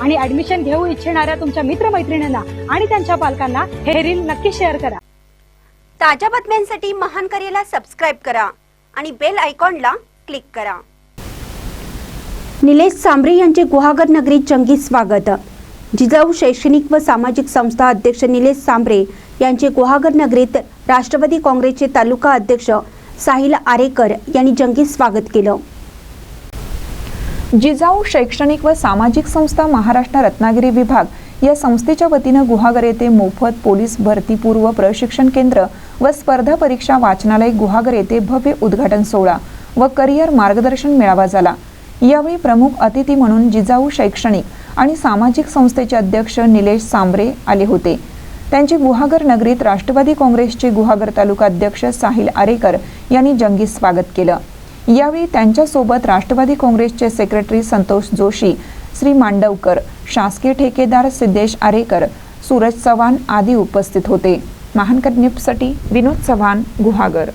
आणि ऍडमिशन घेऊ इच्छिणाऱ्या तुमच्या मित्रमैत्रिणींना आणि त्यांच्या पालकांना हे रील नक्की शेअर करा. ताज्या बातम्यांसाठी महान करेला सबस्क्राईब करा आणि बेल आयकॉनला क्लिक करा. निलेश सांबरे यांचे गुहागर नगरीत जंगी स्वागत. जिजाऊ शैक्षणिक व सामाजिक संस्था अध्यक्ष निलेश सांबरे यांचे गुहागर नगरीत राष्ट्रवादी काँग्रेसचे तालुका अध्यक्ष साहिल आरेकर यांनी जंगी स्वागत केलं. जिजाऊ शैक्षणिक व सामाजिक संस्था महाराष्ट्र रत्नागिरी विभाग या संस्थेच्या वतीनं गुहागर येथे मोफत पोलीस भरतीपूर्व प्रशिक्षण केंद्र व स्पर्धा परीक्षा वाचनालय गुहागर येथे भव्य उद्घाटन सोहळा व करिअर मार्गदर्शन मेळावा झाला. यावेळी प्रमुख अतिथी म्हणून जिजाऊ शैक्षणिक आणि सामाजिक संस्थेचे अध्यक्ष निलेश सांबरे आले होते. त्यांचे गुहागर नगरीत राष्ट्रवादी काँग्रेसचे गुहागर तालुका अध्यक्ष साहिल आरेकर यांनी जंगी स्वागत केलं. यावेळी त्यांच्यासोबत राष्ट्रवादी काँग्रेसचे सेक्रेटरी संतोष जोशी श्री मांडवकर शासकीय ठेकेदार सिद्धेश आरेकर सूरज चव्हाण आदी उपस्थित होते. महान विनोद चव्हाण गुहागर.